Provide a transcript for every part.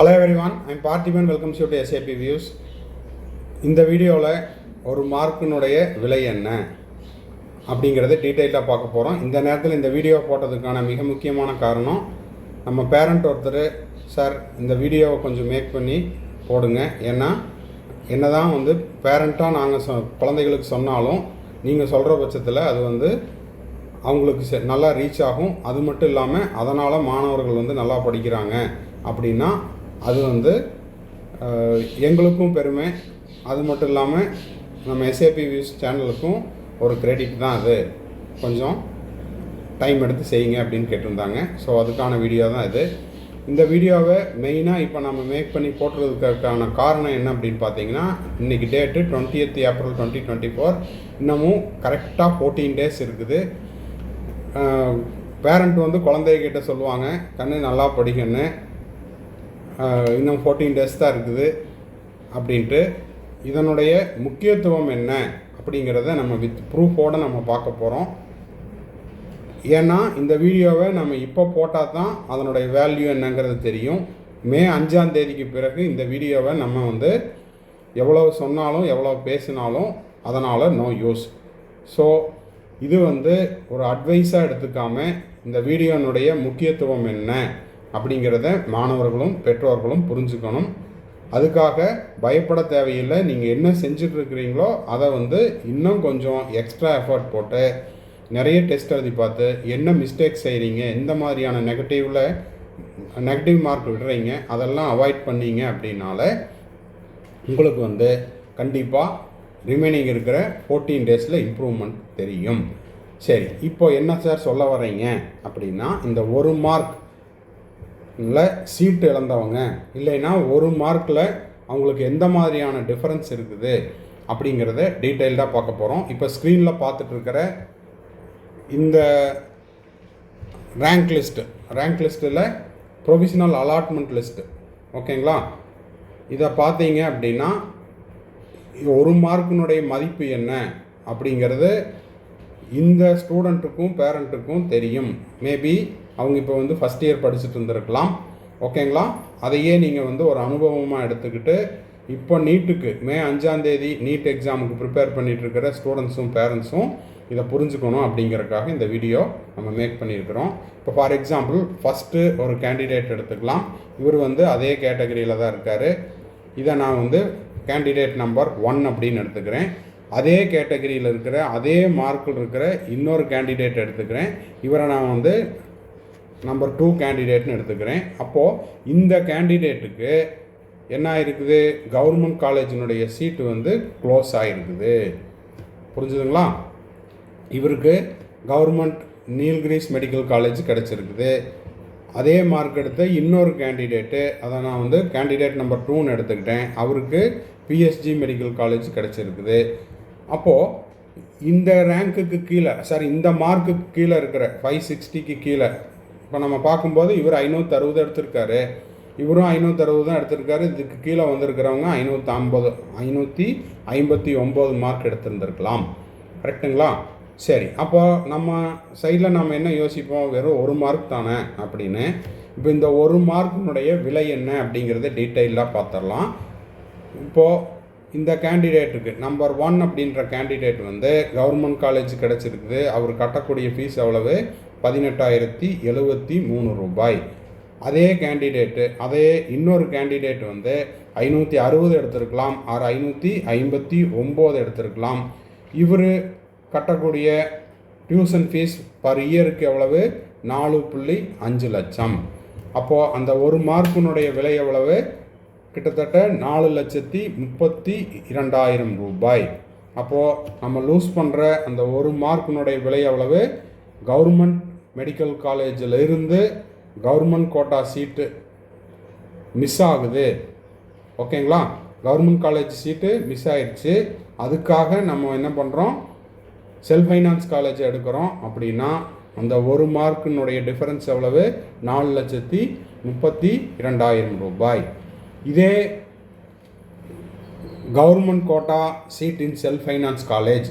Hello everyone I'm Parthiban welcome you to SAP views இந்த வீடியோவில் ஒரு மார்க்கினுடைய விலை என்ன அப்படிங்கிறத டீட்டெயிலாக பார்க்க போகிறோம் இந்த நேரத்தில் இந்த வீடியோ போட்டதுக்கான மிக முக்கியமான காரணம் நம்ம பேரண்ட் ஒருத்தர் சார் இந்த வீடியோவை கொஞ்சம் மேக் பண்ணி போடுங்க. ஏன்னா என்ன தான் வந்து பேரண்ட்டாக நாங்கள் சொ குழந்தைகளுக்கு சொன்னாலும் நீங்கள் சொல்கிற பட்சத்தில் அது வந்து அவங்களுக்கு செ- நல்லா ரீச் ஆகும். அது மட்டும் இல்லாமல் அதனால் மாணவர்கள் வந்து நல்லா படிக்கிறாங்க அப்படின்னா அது வந்து எங்களுக்கும் பெருமை. அது மட்டும் இல்லாமல் நம்ம எஸ்ஏபி வியூஸ் சேனலுக்கும் ஒரு கிரெடிட் தான் அது. கொஞ்சம் டைம் எடுத்து செய்யுங்க அப்படின்னு கேட்டிருந்தாங்க. ஸோ அதுக்கான வீடியோ தான் இது. இந்த வீடியோவை மெயினாக இப்போ நம்ம மேக் பண்ணி போட்டுறதுக்கான காரணம் என்ன அப்படின்னு பார்த்தீங்கன்னா இன்றைக்கி date twenty eight April twenty twenty four இன்னமும் கரெக்டாக ஃபோர்டீன் டேஸ் இருக்குது. பேரண்ட் வந்து குழந்தைகிட்ட சொல்லுவாங்க கண்ணு நல்லா படிக்கணும் இன்னும் ஃபோர்டீன் டேஸ் தான் இருக்குது அப்படின்ட்டு இதனுடைய முக்கியத்துவம் என்ன அப்படிங்கிறத நம்ம வித் ப்ரூஃபோடு நம்ம பார்க்க போகிறோம் ஏன்னா இந்த வீடியோவை நம்ம இப்போ போட்டால் தான் அதனுடைய வேல்யூ என்னங்கிறது தெரியும். மே அஞ்சாம் தேதிக்கு பிறகு இந்த வீடியோவை நம்ம வந்து எவ்வளோ சொன்னாலும் எவ்வளோ பேசினாலும் அதனால் நோ யூஸ் ஸோ இது வந்து ஒரு அட்வைஸாக எடுத்துக்காமல் இந்த வீடியோனுடைய முக்கியத்துவம் என்ன? அப்படிங்கிறத மாணவர்களும் பெற்றோர்களும் புரிஞ்சுக்கணும். அதுக்காக பயப்பட தேவையில்லை. நீங்கள் என்ன செஞ்சிட்ருக்கிறீங்களோ அதை வந்து இன்னும் கொஞ்சம் எக்ஸ்ட்ரா எஃபர்ட் போட்டு நிறைய டெஸ்ட் எழுதி பார்த்து என்ன மிஸ்டேக் செய்கிறீங்க எந்த மாதிரியான நெகட்டிவில் நெகட்டிவ் மார்க் விடுறீங்க அதெல்லாம் அவாய்ட் பண்ணீங்க அப்படின்னால உங்களுக்கு வந்து கண்டிப்பாக ரிமைனிங் இருக்கிற ஃபோர்டீன் டேஸில் இம்ப்ரூவ்மெண்ட் தெரியும். சரி இப்போ என்ன சார் சொல்ல வர்றீங்க அப்படின்னா இந்த ஒரு மார்க் சீட்டு இழந்தவங்க. இல்லைன்னா ஒரு மார்க்கில் அவங்களுக்கு எந்த மாதிரியான டிஃப்ரென்ஸ் இருக்குது அப்படிங்கிறத டீட்டெயில்டாக பார்க்க போகிறோம் இப்போ ஸ்க்ரீனில் பார்த்துட்ருக்கிற இந்த ரேங்க் லிஸ்ட்டு ரேங்க் லிஸ்ட்டில் ப்ரொவிஷனல் அலாட்மெண்ட் லிஸ்ட்டு ஓகேங்களா இதை பார்த்தீங்க அப்படின்னா ஒரு மார்க்கினுடைய மதிப்பு என்ன அப்படிங்கிறது இந்த ஸ்டூடெண்ட்டுக்கும் பேரண்ட்டுக்கும் தெரியும். மேபி அவங்க இப்போ வந்து ஃபஸ்ட் இயர் படிச்சுட்டு இருந்திருக்கலாம். ஓகேங்களா அதையே நீங்கள் வந்து ஒரு அனுபவமாக எடுத்துக்கிட்டு இப்போ நீட்டுக்கு மே அஞ்சாந்தேதி நீட் எக்ஸாமுக்கு ப்ரிப்பேர் பண்ணிகிட்ருக்கிற ஸ்டூடெண்ட்ஸும் பேரண்ட்ஸும் இதை புரிஞ்சுக்கணும் அப்படிங்கறதுக்காக இந்த வீடியோ நம்ம மேக் பண்ணியிருக்கிறோம். இப்போ ஃபார் எக்ஸாம்பிள் ஃபஸ்ட்டு ஒரு கேண்டிடேட் எடுத்துக்கலாம். இவர் வந்து அதே கேட்டகரியில் தான் இருக்கார். இதை நான் வந்து கேண்டிடேட் நம்பர் ஒன் அப்படின்னு எடுத்துக்கிறேன். அதே கேட்டகரியில் இருக்கிற அதே மார்க்கில் இருக்கிற இன்னொரு கேண்டிடேட் எடுத்துக்கிறேன். இவரை நான் வந்து நம்பர் டூ கேண்டிடேட்னு எடுத்துக்கிறேன். அப்போது இந்த கேண்டிடேட்டுக்கு என்ன ஆயிருக்குது? கவர்மெண்ட் காலேஜினுடைய சீட்டு வந்து க்ளோஸ் ஆகிருக்குது புரிஞ்சுதுங்களா? இவருக்கு கவர்மெண்ட் நீல்கிரிஸ் மெடிக்கல் காலேஜ் கிடச்சிருக்குது. அதே மார்க் எடுத்த இன்னொரு கேண்டிடேட்டு அதை நான் வந்து கேண்டிடேட் நம்பர் டூன்னு எடுத்துக்கிட்டேன். அவருக்கு பிஎஸ்ஜி மெடிக்கல் காலேஜ் கிடச்சிருக்குது. அப்போது இந்த ரேங்க்குக்கு கீழே சாரி இந்த மார்க்குக்கு கீழே இருக்கிற ஃபைவ் சிக்ஸ்டிக்கு கீழே இப்போ நம்ம பார்க்கும்போது இவர் ஐநூற்றி அறுபது எடுத்திருக்காரு. இவரும் ஐநூற்றி அறுபது தான் எடுத்திருக்காரு. இதுக்கு கீழே வந்திருக்கிறவங்க ஐநூற்றி ஐம்பது ஐநூற்றி ஐம்பத்தி ஒம்பது மார்க் எடுத்திருந்திருக்கலாம். கரெக்டுங்களா சரி அப்போ நம்ம சைடில் நம்ம என்ன யோசிப்போம்? வெறும் ஒரு மார்க் தானே அப்படின்னு. இப்போ இந்த ஒரு மார்க்கினுடைய விலை என்ன அப்படிங்கிறத டீட்டெயிலாக பார்த்துடலாம் இப்போது இந்த கேண்டிடேட்டுக்கு நம்பர் ஒன் அப்படின்ற கேண்டிடேட் வந்து கவர்மெண்ட் காலேஜ் கிடச்சிருக்குது. அவர் கட்டக்கூடிய ஃபீஸ் எவ்வளவு? பதினெட்டாயிரத்தி எழுபத்தி மூணு ரூபாய். அதே கேண்டிடேட்டு அதே இன்னொரு கேண்டிடேட் வந்து ஐநூற்றி அறுபது எடுத்திருக்கலாம் ஆறு ஐநூற்றி ஐம்பத்தி ஒம்பது எடுத்திருக்கலாம். இவர் கட்டக்கூடிய டியூஷன் ஃபீஸ் பர் இயருக்கு எவ்வளவு? நாலு புள்ளி அஞ்சு லட்சம். அப்போது அந்த ஒரு மார்க்கினுடைய விலை எவ்வளவு? கிட்டத்தட்ட நாலு லட்சத்தி முப்பத்தி இரண்டாயிரம் ரூபாய். அப்போது நம்ம லூஸ் பண்ணுற அந்த ஒரு மார்க்கினுடைய விலை எவ்வளவு? கவர்மெண்ட் மெடிக்கல் காலேஜில் இருந்து கவர்மெண்ட் கோட்டா சீட்டு மிஸ் ஆகுது. ஓகேங்களா கவர்மெண்ட் காலேஜ் சீட்டு மிஸ் ஆயிடுச்சு அதுக்காக நம்ம என்ன பண்ணுறோம் செல்ஃப் ஃபைனான்ஸ் காலேஜ் எடுக்கிறோம். அப்படின்னா அந்த ஒரு மார்க்கினுடைய டிஃபரன்ஸ் எவ்வளவு? நாலு லட்சத்தி முப்பத்தி இரண்டாயிரம் ரூபாய். இதே government quota seat in self finance college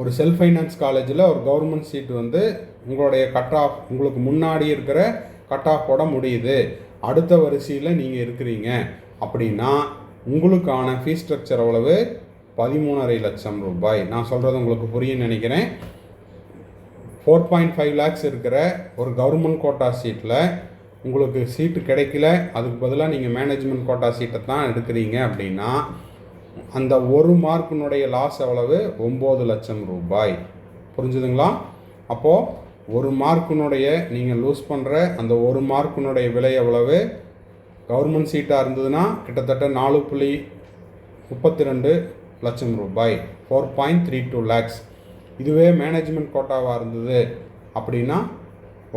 ஒரு செல்ஃப் ஃபைனான்ஸ் காலேஜில் ஒரு கவர்மெண்ட் சீட் வந்து உங்களுடைய கட் ஆஃப் உங்களுக்கு முன்னாடி இருக்கிற கட் ஆஃப் போட முடியுது. அடுத்த வரிசையில் நீங்கள் இருக்கிறீங்க. அப்படின்னா உங்களுக்கான ஃபீஸ் ஸ்ட்ரக்சர் அவ்வளவு பதிமூணரை லட்சம் ரூபாய். நான் சொல்கிறது உங்களுக்கு புரியும்னு நினைக்கிறேன். ஃபோர் பாயிண்ட் ஃபைவ் லேக்ஸ் இருக்கிற ஒரு கவர்மெண்ட் கோட்டா சீட்டில் உங்களுக்கு சீட்டு கிடைக்கல. அதுக்கு பதிலாக நீங்கள் மேனேஜ்மெண்ட் கோட்டா சீட்டை தான் எடுக்கிறீங்க அப்படின்னா அந்த ஒரு மார்க்கினுடைய லாஸ் எவ்வளவு? ஒம்பது லட்சம் ரூபாய். புரிஞ்சுதுங்களா? அப்போது ஒரு மார்க்கினுடைய நீங்கள் லூஸ் பண்ணுற அந்த ஒரு மார்க்கினுடைய விலை எவ்வளவு? கவர்மெண்ட் சீட்டாக இருந்ததுன்னா கிட்டத்தட்ட நாலு புள்ளி முப்பத்தி ரெண்டு லட்சம் ரூபாய். Four point three two lakhs இதுவே மேனேஜ்மெண்ட் கோட்டாவாக இருந்தது. அப்படின்னா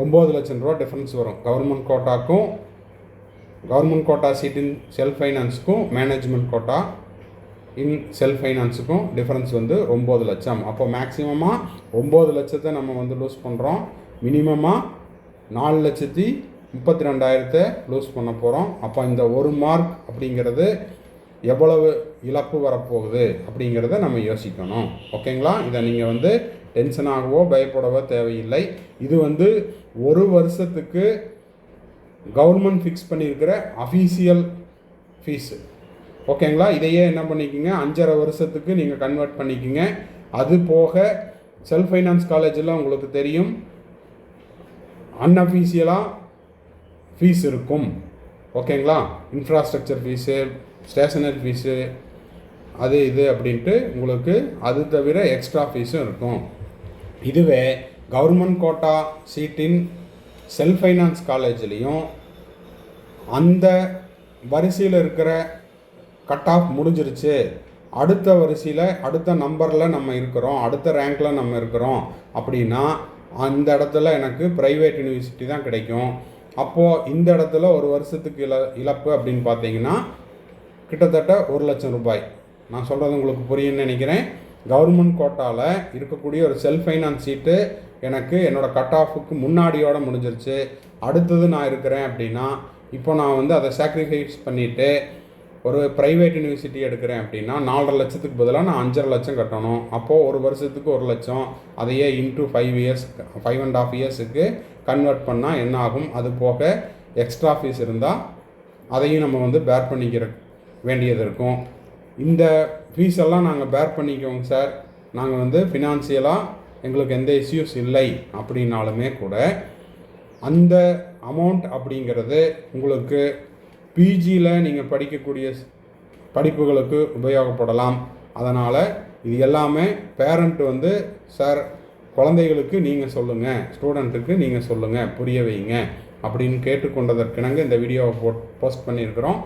ஒம்பது லட்சம் ரூபா டிஃப்ரென்ஸ் வரும். கவர்மெண்ட் கோட்டாக்கும் கவர்மெண்ட் கோட்டா சீட்டின் செல்ஃப் ஃபைனான்ஸுக்கும் மேனேஜ்மெண்ட் கோட்டா இன் செல்ஃப் ஃபைனான்ஸுக்கும் டிஃப்ரென்ஸ் வந்து ஒம்பது லட்சம். அப்போ மேக்ஸிமமாக ஒம்பது லட்சத்தை நம்ம வந்து லூஸ் பண்ணுறோம் மினிமமாக நாலு லட்சத்தி முப்பத்தி ரெண்டாயிரத்தை லூஸ் பண்ண போகிறோம் அப்போ இந்த ஒரு மார்க் அப்படிங்கிறது எவ்வளவு இழப்பு வரப்போகுது அப்படிங்கிறத நம்ம யோசிக்கணும். ஓகேங்களா? இதை நீங்கள் வந்து டென்ஷனாகவோ பயப்படவோ தேவையில்லை. இது வந்து ஒரு வருஷத்துக்கு கவர்மெண்ட் ஃபிக்ஸ் பண்ணியிருக்கிற அஃபீஷியல் ஃபீஸு. ஓகேங்களா? இதையே என்ன பண்ணிக்கோங்க? அஞ்சரை வருஷத்துக்கு நீங்கள் கன்வெர்ட் பண்ணிக்கோங்க. அது போக செல்ஃப் ஃபைனான்ஸ் காலேஜில் உங்களுக்கு தெரியும். அன்அஃபீஷியலாக ஃபீஸ் இருக்கும். ஓகேங்களா? இன்ஃப்ராஸ்ட்ரக்சர் ஃபீஸு ஸ்டேஷனரி ஃபீஸு அது இது அப்படின்ட்டு உங்களுக்கு அது தவிர எக்ஸ்ட்ரா ஃபீஸும் இருக்கும். இதுவே கவர்மெண்ட் கோட்டா சீட்டின் செல்ஃப் ஃபைனான்ஸ் காலேஜ்லேயும் அந்த வரிசையில் இருக்கிற கட் ஆஃப் முடிஞ்சிருச்சு. அடுத்த வரிசையில் அடுத்த நம்பரில் நம்ம இருக்கிறோம். அடுத்த ரேங்க்கில் நம்ம இருக்கிறோம். அப்படின்னா அந்த இடத்துல எனக்கு ப்ரைவேட் யூனிவர்சிட்டி தான் கிடைக்கும். அப்போது இந்த இடத்துல ஒரு வருஷத்துக்கு இழ இழப்பு அப்படின்னு பார்த்தீங்கன்னா கிட்டத்தட்ட ஒரு லட்சம் ரூபாய். நான் சொல்கிறது உங்களுக்கு புரியும்னு நினைக்கிறேன். கவர்மெண்ட் கோட்டாவில் இருக்கக்கூடிய ஒரு செல்ஃப் ஃபைனான்ஸ் சீட்டு எனக்கு என்னோடய கட் ஆஃபுக்கு முன்னாடியோடு முடிஞ்சிருச்சு. அடுத்தது நான் இருக்கிறேன் அப்படின்னா இப்போ நான் வந்து அதை சாக்ரிஃபைஸ் பண்ணிவிட்டு ஒரு ப்ரைவேட் யூனிவர்சிட்டி எடுக்கிறேன் அப்படின்னா நாலரை லட்சத்துக்கு பதிலாக நான் அஞ்சரை லட்சம் கட்டணும். அப்போது ஒரு வருஷத்துக்கு ஒரு லட்சம். அதையே into five years five and half இயர்ஸுக்கு convert பண்ணால் என்ன ஆகும்? அது போக எக்ஸ்ட்ரா ஃபீஸ் இருந்தால் அதையும் நம்ம வந்து பேர் பண்ணிக்கிற வேண்டியது இருக்கும். இந்த ஃபீஸ் எல்லாம் நாங்கள் பேர் பண்ணிக்கோங்க சார் நாங்கள் வந்து ஃபினான்சியலாக எங்களுக்கு எந்த இஷ்யூஸ் இல்லை அப்படின்னாலுமே கூட அந்த அமௌண்ட் அப்படிங்கிறது உங்களுக்கு பிஜியில் நீங்கள் படிக்கக்கூடிய படிப்புகளுக்கு உபயோகப்படலாம். அதனால் இது எல்லாமே பேரண்ட் வந்து சார் குழந்தைகளுக்கு நீங்கள் சொல்லுங்கள் ஸ்டூடெண்ட்டுக்கு நீங்கள் சொல்லுங்கள் புரிய வைங்க. அப்படின்னு கேட்டுக்கொண்டதற்கிணங்க இந்த வீடியோவை போட் போஸ்ட் பண்ணியிருக்கிறோம்.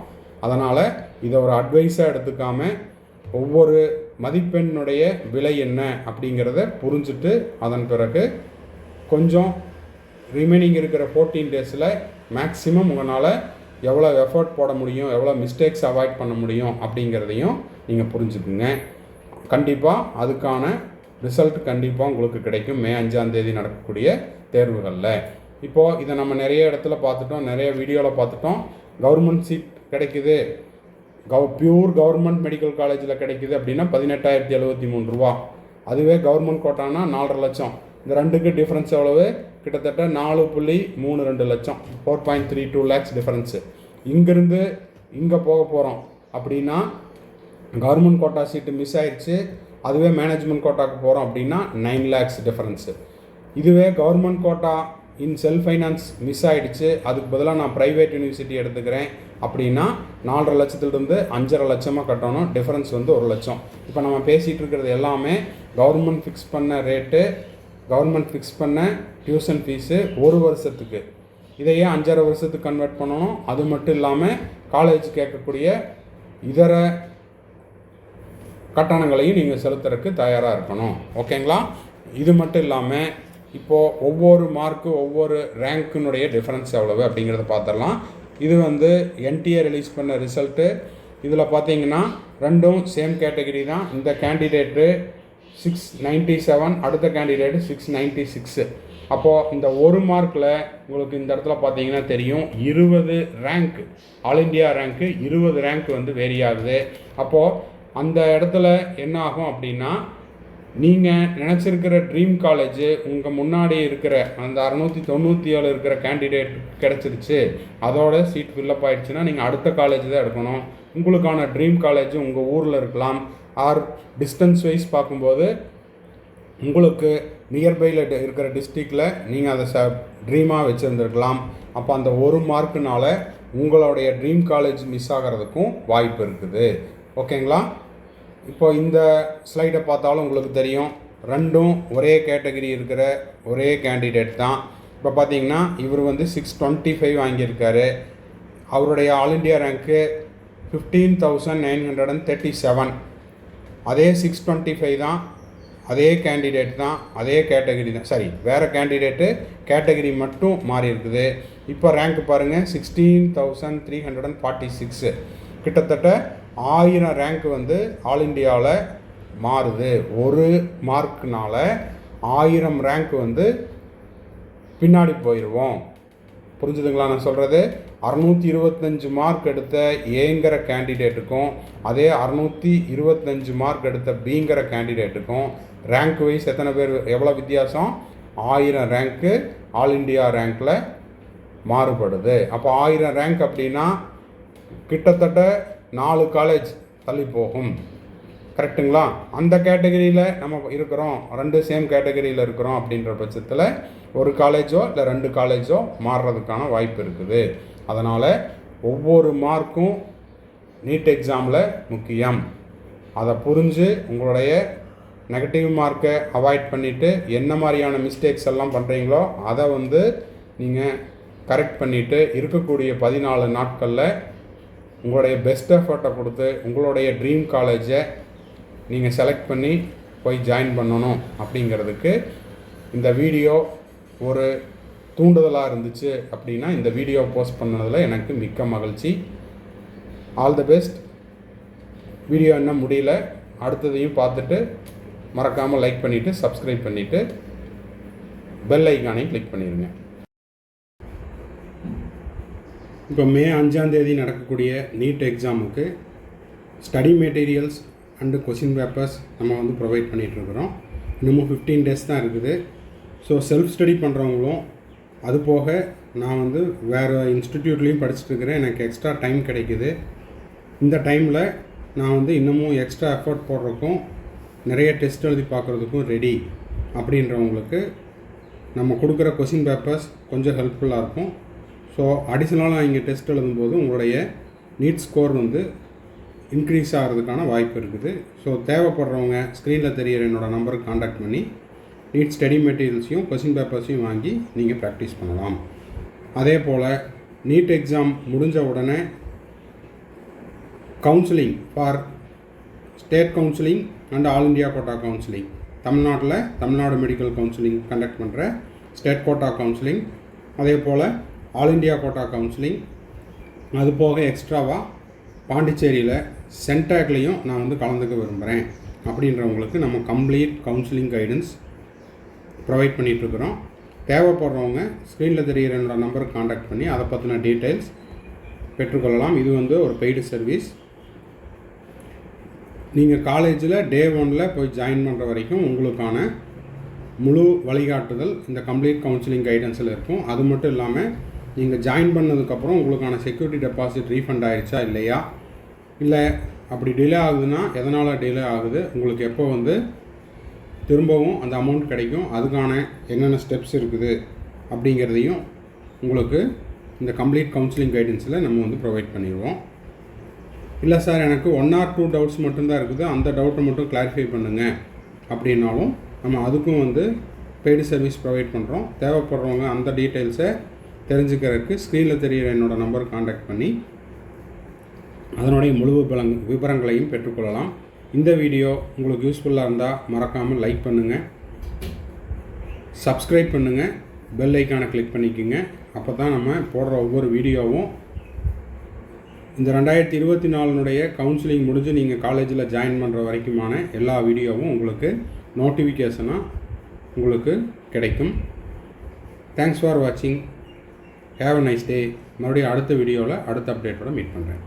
அதனால் இதை ஒரு அட்வைஸாக எடுத்துக்காம ஒவ்வொரு மதிப்பெண்ணுடைய விலை என்ன அப்படிங்கிறத புரிஞ்சுட்டு அதன் பிறகு கொஞ்சம் ரிமைனிங் இருக்கிற ஃபோர்டீன் டேஸில் மேக்ஸிமம் உங்களால் எவ்வளோ எஃபர்ட் போட முடியும் எவ்வளோ மிஸ்டேக்ஸ் அவாய்ட் பண்ண முடியும் அப்படிங்கிறதையும் நீங்கள் புரிஞ்சுக்குங்க. கண்டிப்பாக அதுக்கான ரிசல்ட் கண்டிப்பாக உங்களுக்கு கிடைக்கும். மே அஞ்சாந்தேதி நடக்கக்கூடிய தேர்வுகளில். இப்போது இதை நம்ம நிறைய இடத்துல பார்த்துட்டோம் நிறைய வீடியோவில் பார்த்துட்டோம். கவர்மெண்ட் சீட் கிடைக்குது. கவ் பியூர் கவர்மெண்ட் மெடிக்கல் காலேஜில் கிடைக்குது அப்படின்னா பதினெட்டாயிரத்தி எழுபத்தி மூணு ரூபா. அதுவே கவர்மெண்ட் கோட்டானா நாலரை லட்சம். இந்த ரெண்டுக்கு டிஃப்ரென்ஸ் எவ்வளவு? கிட்டத்தட்ட நாலு புள்ளி மூணு ரெண்டு லட்சம். Four point three two lakhs difference இங்கேருந்து இங்கே போக போகிறோம் அப்படின்னா கவர்மெண்ட் கோட்டா சீட்டு மிஸ் ஆயிடுச்சு. அதுவே மேனேஜ்மெண்ட் கோட்டாக்கு போகிறோம் அப்படின்னா நைன் லேக்ஸ் டிஃப்ரென்ஸு இதுவே government quota in self finance miss ஆகிடுச்சு அதுக்கு பதிலாக நான் ப்ரைவேட் யூனிவர்சிட்டி எடுத்துக்கிறேன் அப்படின்னா நாலரை லட்சத்துலேருந்து அஞ்சரை லட்சமாக கட்டணும். டிஃப்ரென்ஸ் வந்து ஒரு லட்சம். இப்போ நம்ம பேசிகிட்டு இருக்கிறது எல்லாமே கவர்மெண்ட் ஃபிக்ஸ் பண்ண ரேட்டு கவர்மெண்ட் ஃபிக்ஸ் பண்ண டியூஷன் ஃபீஸு ஒரு வருஷத்துக்கு. இதையே அஞ்சரை வருஷத்துக்கு கன்வெர்ட் பண்ணணும். அது மட்டும் இல்லாமல் காலேஜ் கேட்கக்கூடிய இதர கட்டணங்களையும் நீங்கள் செலுத்துறதுக்கு தயாராக இருக்கணும். ஓகேங்களா இது மட்டும் இல்லாமல் இப்போது ஒவ்வொரு மார்க்கு ஒவ்வொரு ரேங்க்கினுடைய டிஃப்ரென்ஸ் எவ்வளவு அப்படிங்கிறத பார்த்துடலாம் இது வந்து என்டிஏ ரிலீஸ் பண்ண ரிசல்ட்டு இதில் பார்த்தீங்கன்னா ரெண்டும் சேம் கேட்டகரி தான். இந்த கேண்டிடேட்டு சிக்ஸ் நைன்ட்டி செவன் அடுத்த கேண்டிடேட்டு சிக்ஸ் நைன்ட்டி சிக்ஸு அப்போது இந்த ஒரு மார்க்கில் உங்களுக்கு இந்த இடத்துல பார்த்தீங்கன்னா தெரியும். இருபது ரேங்க் ஆல் இண்டியா ரேங்க்கு இருபது ரேங்க் வந்து வேரி ஆகுது. அப்போது அந்த இடத்துல என்ன ஆகும் அப்படின்னா நீங்கள் நினச்சிருக்கிற ட்ரீம் காலேஜ் உங்கள் முன்னாடி இருக்கிற அந்த அறநூற்றி தொண்ணூற்றி ஏழு இருக்கிற கேண்டிடேட் கிடச்சிருச்சு. அதோட சீட் ஃபில்லப் ஆகிடுச்சுன்னா நீங்கள் அடுத்த காலேஜ் தான் எடுக்கணும். உங்களுக்கான ட்ரீம் காலேஜ் உங்கள் ஊரில் இருக்கலாம். ஆர் டிஸ்டன்ஸ் வைஸ் பார்க்கும்போது உங்களுக்கு நியர்பையில் இருக்கிற டிஸ்ட்ரிக்டில் நீங்கள் அதை ச ட்ரீமாக வச்சுருந்துருக்கலாம். அப்போ அந்த ஒரு மார்க்குனால உங்களுடைய ட்ரீம் காலேஜ் மிஸ் ஆகிறதுக்கும் வாய்ப்பு இருக்குது. ஓகேங்களா இப்போ இந்த ஸ்லைடை பார்த்தாலும் உங்களுக்கு தெரியும். ரெண்டும் ஒரே கேட்டகரி இருக்கிற ஒரே கேண்டிடேட் தான். இப்போ பார்த்தீங்கன்னா இவர் வந்து சிக்ஸ் டுவெண்ட்டி ஃபைவ் வாங்கியிருக்காரு. அவருடைய all India rank fifteen thousand nine hundred and thirty seven அதே சிக்ஸ் டுவெண்ட்டி ஃபைவ் தான் அதே கேண்டிடேட் தான் அதே கேட்டகரி தான். சாரி வேறு கேண்டிடேட்டு கேட்டகரி மட்டும் மாறி இருக்குது. இப்போ ரேங்க் பாருங்கள் sixteen thousand three hundred and forty six கிட்டத்தட்ட ஆயிரம் ரேங்க் வந்து ஆல் இண்டியாவில் மாறுது. ஒரு மார்க்னால் ஆயிரம் ரேங்க் வந்து பின்னாடி போயிடுவோம் புரிஞ்சுதுங்களா நான் சொல்கிறது அறநூற்றி இருபத்தஞ்சு மார்க் எடுத்த ஏங்கிற கேண்டிடேட்டுக்கும் அதே அறநூற்றி இருபத்தஞ்சு மார்க் எடுத்த பிங்கிற கேண்டிடேட்டுக்கும் ரேங்க் வைஸ் எத்தனை பேர் எவ்வளோ வித்தியாசம்? ஆயிரம் ரேங்க்கு ஆல் இண்டியா ரேங்க்கில் மாறுபடுது. அப்போ ஆயிரம் ரேங்க் அப்படின்னா கிட்டத்தட்ட நாலு காலேஜ் தள்ளி போகும். கரெக்டுங்களா அந்த கேட்டகரியில் நம்ம இருக்கிறோம். ரெண்டு சேம் கேட்டகரியில் இருக்கிறோம் அப்படின்ற பட்சத்தில் ஒரு காலேஜோ இல்லை ரெண்டு காலேஜோ மாறுறதுக்கான வாய்ப்பு இருக்குது. அதனால் ஒவ்வொரு மார்க்கும் நீட் எக்ஸாமில் முக்கியம். அதை புரிஞ்சு உங்களுடைய நெகட்டிவ் மார்க்கை அவாய்ட் பண்ணிவிட்டு என்ன மாதிரியான மிஸ்டேக்ஸ் எல்லாம் பண்ணுறீங்களோ அதை வந்து நீங்கள் கரெக்ட் பண்ணிவிட்டு இருக்கக்கூடிய பதினாலு நாட்களில் உங்களுடைய பெஸ்ட் எஃபர்ட்டை கொடுத்து உங்களுடைய ட்ரீம் காலேஜை நீங்கள் செலக்ட் பண்ணி போய் ஜாயின் பண்ணணும் அப்படிங்கிறதுக்கு இந்த வீடியோ ஒரு தூண்டுதலாக இருந்துச்சு அப்படின்னா இந்த வீடியோ போஸ்ட் பண்ணதில் எனக்கு மிக்க மகிழ்ச்சி. ஆல் தி பெஸ்ட் வீடியோ என்ன முடியல அடுத்ததையும் பார்த்துட்டு மறக்காமல் லைக் பண்ணிவிட்டு சப்ஸ்கிரைப் பண்ணிவிட்டு பெல் ஐக்கானையும் கிளிக் பண்ணிடுங்க இப்போ மே அஞ்சாந்தேதி நடக்கக்கூடிய நீட் எக்ஸாமுக்கு study materials and question papers நம்ம வந்து ப்ரொவைட் பண்ணிகிட்ருக்குறோம் இன்னமும் ஃபிஃப்டீன் டேஸ் தான் இருக்குது. ஸோ செல்ஃப் ஸ்டடி பண்ணுறவங்களும் அது போக நான் வந்து வேறு இன்ஸ்டிடியூட்லேயும் படிச்சுட்டுருக்கிறேன். எனக்கு எக்ஸ்ட்ரா டைம் கிடைக்குது. இந்த டைமில் நான் வந்து இன்னமும் எக்ஸ்ட்ரா எஃபர்ட் போடுறதுக்கும் நிறைய டெஸ்ட் எழுதி பார்க்குறதுக்கும் ரெடி அப்படின்றவங்களுக்கு நம்ம கொடுக்குற கொஷின் பேப்பர்ஸ் கொஞ்சம் ஹெல்ப்ஃபுல்லாக இருக்கும். ஸோ அடிஷ்னலாக இங்கே டெஸ்ட் எழுதும்போது உங்களுடைய நீட் ஸ்கோர் வந்து இன்க்ரீஸ் ஆகிறதுக்கான வாய்ப்பு இருக்குது. ஸோ தேவைப்படுறவங்க ஸ்க்ரீனில் தெரியிற என்னோடய நம்பருக்கு காண்டாக்ட் பண்ணி நீட் ஸ்டடி மெட்டீரியல்ஸையும் கொஷின் பேப்பர்ஸையும் வாங்கி நீங்கள் ப்ராக்டிஸ் பண்ணலாம். அதே போல் நீட் எக்ஸாம் முடிஞ்ச உடனே counselling for state counselling and All India quota counselling தமிழ்நாட்டில் தமிழ்நாடு மெடிக்கல் கவுன்சிலிங் கண்டக்ட் பண்ணுற ஸ்டேட் கோட்டா கவுன்சிலிங் அதே போல் ஆல் இண்டியா கோட்டா கவுன்சிலிங் அது போக எக்ஸ்ட்ராவாக பாண்டிச்சேரியில் சென்டாக்லேயும் நான் வந்து கலந்துக்க விரும்புகிறேன் அப்படின்றவங்களுக்கு நம்ம கம்ப்ளீட் கவுன்சிலிங் கைடன்ஸ் ப்ரொவைட் பண்ணிகிட்ருக்குறோம் தேவைப்படுறவங்க ஸ்க்ரீனில் தெரிகிற என்னோட நம்பருக்கு காண்டாக்ட் பண்ணி அதை பற்றின டீட்டெயில்ஸ் பெற்றுக்கொள்ளலாம். இது வந்து ஒரு பெய்டு சர்வீஸ் நீங்கள் காலேஜில் டே ஒனில் போய் ஜாயின் பண்ணுற வரைக்கும் உங்களுக்கான முழு வழிகாட்டுதல் இந்த கம்ப்ளீட் கவுன்சிலிங் கைடன்ஸில் இருக்கும். அது மட்டும் இல்லாமல் நீங்கள் ஜாயின் பண்ணதுக்கப்புறம் உங்களுக்கான செக்யூரிட்டி டெபாசிட் ரீஃபண்ட் ஆயிடுச்சா இல்லையா? இல்லை அப்படி டிலே ஆகுதுன்னா எதனால் டிலே ஆகுது? உங்களுக்கு எப்போ வந்து திரும்பவும் அந்த அமௌண்ட் கிடைக்கும். அதுக்கான என்னென்ன ஸ்டெப்ஸ் இருக்குது அப்படிங்கிறதையும் உங்களுக்கு இந்த கம்ப்ளீட் கவுன்சிலிங் கைடன்ஸில் நம்ம வந்து ப்ரொவைட் பண்ணிடுவோம் இல்லை சார் எனக்கு ஒன் ஆர் டூ டவுட்ஸ் மட்டும்தான் இருக்குது. அந்த டவுட்டை மட்டும் கிளாரிஃபை பண்ணுங்கள் அப்படின்னாலும் நம்ம அதுக்கும் வந்து பெய்டு சர்வீஸ் ப்ரொவைட் பண்ணுறோம் தேவைப்படுறவங்க அந்த டீட்டெயில்ஸை தெரிஞ்சுக்கிறதுக்கு ஸ்க்ரீனில் தெரிகிற என்னோடய நம்பர் காண்டாக்ட் பண்ணி அதனுடைய முழு விபரங் விவரங்களையும் பெற்றுக்கொள்ளலாம். இந்த வீடியோ உங்களுக்கு யூஸ்ஃபுல்லாக இருந்தால் மறக்காமல் லைக் பண்ணுங்கள் சப்ஸ்கிரைப் பண்ணுங்கள் பெல் ஐக்கானை கிளிக் பண்ணிக்கோங்க. அப்போ தான் நம்ம போடுற ஒவ்வொரு வீடியோவும். இந்த ரெண்டாயிரத்தி இருபத்தி நாலுனுடைய கவுன்சிலிங் முடிஞ்சு நீங்கள் காலேஜில் ஜாயின் பண்ணுற வரைக்குமான எல்லா வீடியோவும் உங்களுக்கு நோட்டிஃபிகேஷனாக உங்களுக்கு கிடைக்கும். தேங்க்ஸ் ஃபார் வாட்சிங் ஹேவ் அ நைஸ் டே மறுபடியும் அடுத்த வீடியோவில் அடுத்த அப்டேட்டோட மீட் பண்ணுறேன்